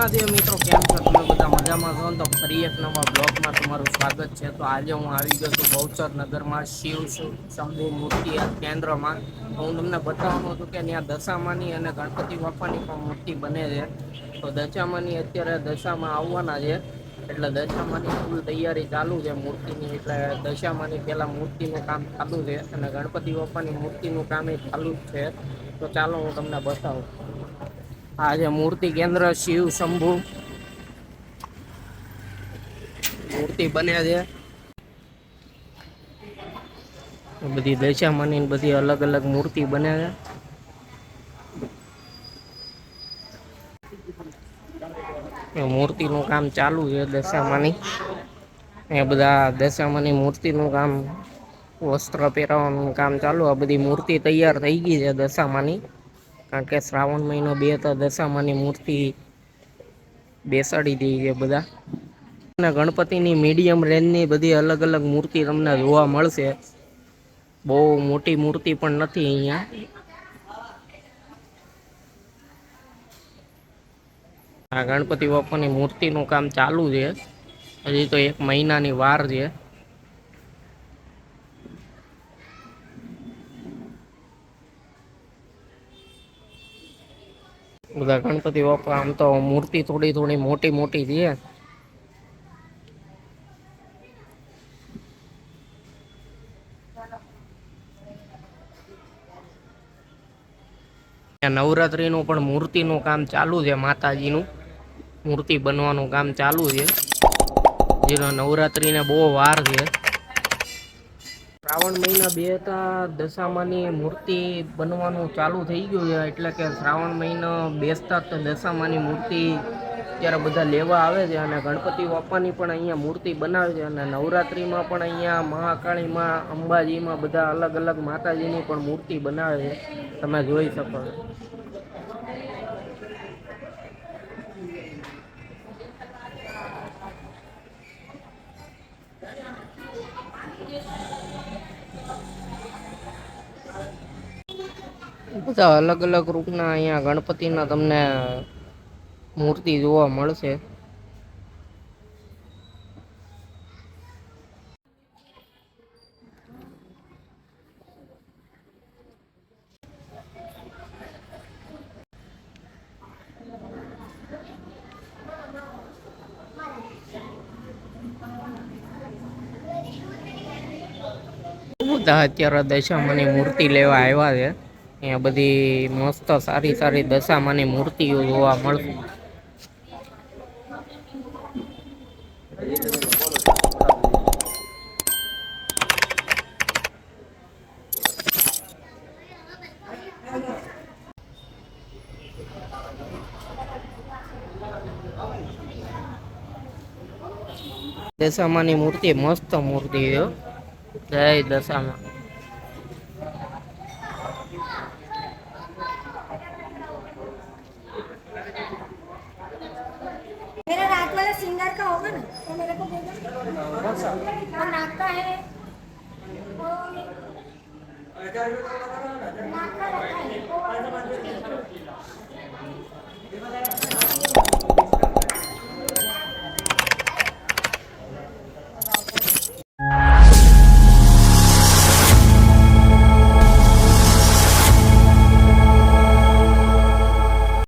મહાદેવ મિત્રો, કેમ છો? તમે બધા મજામાં છો? તો ફરી એક નવા બ્લોગમાં તમારું સ્વાગત છે. તો આજે હું આવી ગયો છું બહુચર નગરમાં શિવ શંભુ મૂર્તિ કેન્દ્રમાં. હું તમને બતાવવાનું હતું કે ત્યાં દશામાની અને ગણપતિ બાપાની પણ મૂર્તિ બને છે. તો દશામાની અત્યારે દશામાં આવવાના છે. એટલે દશામાની ફૂલ તૈયારી ચાલુ છે મૂર્તિની. એટલે દશામાની પહેલાં મૂર્તિનું કામ ચાલુ છે અને ગણપતિ બાપાની મૂર્તિનું કામ એ ચાલુ જ છે. તો ચાલો હું તમને બતાવું. આ છે મૂર્તિ કેન્દ્ર શિવ શંભુ. મૂર્તિ બને છે. બધી દશામાની બધી અલગ અલગ મૂર્તિ બને છે. મૂર્તિનું કામ ચાલુ છે દશામાની એ બધા દશામાની મૂર્તિનું કામ, વસ્ત્ર પહેરાવાનું કામ ચાલુ. આ બધી મૂર્તિ તૈયાર થઈ ગઈ છે દશામાની કારણ કે શ્રાવણ મહિનો બે તો દશામાની મૂર્તિ બેસાડી દઈ છે બધા. અને ગણપતિની મીડિયમ રેન્જની બધી અલગ અલગ મૂર્તિ તમને જોવા મળશે. બહુ મોટી મૂર્તિ પણ નથી અહીંયા. આ ગણપતિ બાપાની મૂર્તિનું કામ ચાલુ છે. હજી તો એક મહિનાની વાર છે. બધા ગણપતિ બાપા આમ તો મૂર્તિ થોડી થોડી મોટી મોટી છે. નવરાત્રીનું પણ મૂર્તિનું કામ ચાલુ છે, માતાજીનું. મૂર્તિ બનવાનું કામ ચાલુ છે. જેનો નવરાત્રીને બહુ વાર છે. શ્રાવણ મહિના બે હતા, દશામાની મૂર્તિ બનવાનું ચાલુ થઈ ગયું છે. એટલે કે શ્રાવણ મહિનો બેસતા તો દશામાની મૂર્તિ ત્યારે બધા લેવા આવે છે અને ગણપતિ બાપાની પણ અહીંયા મૂર્તિ બનાવે છે અને નવરાત્રિમાં પણ અહીંયા મહાકાળીમાં, અંબાજીમાં બધા અલગ અલગ માતાજીની પણ મૂર્તિ બનાવે છે. તમે જોઈ શકો છો. બધા અલગ અલગ રૂપના અહીંયા ગણપતિના તમને મૂર્તિ જોવા મળશે. બધા અત્યારે દશામાની મૂર્તિ લેવા આવ્યા છે. અહીંયા બધી મસ્ત સારી સારી દશામાની મૂર્તિઓ જોવા મળશે. દશામાની મૂર્તિ મસ્ત મૂર્તિ છે. જય દશામાં. वाला सिंगर का होगा ना तो मेरे को दे दो और नाक का है वो नाक का रखा है वो वाला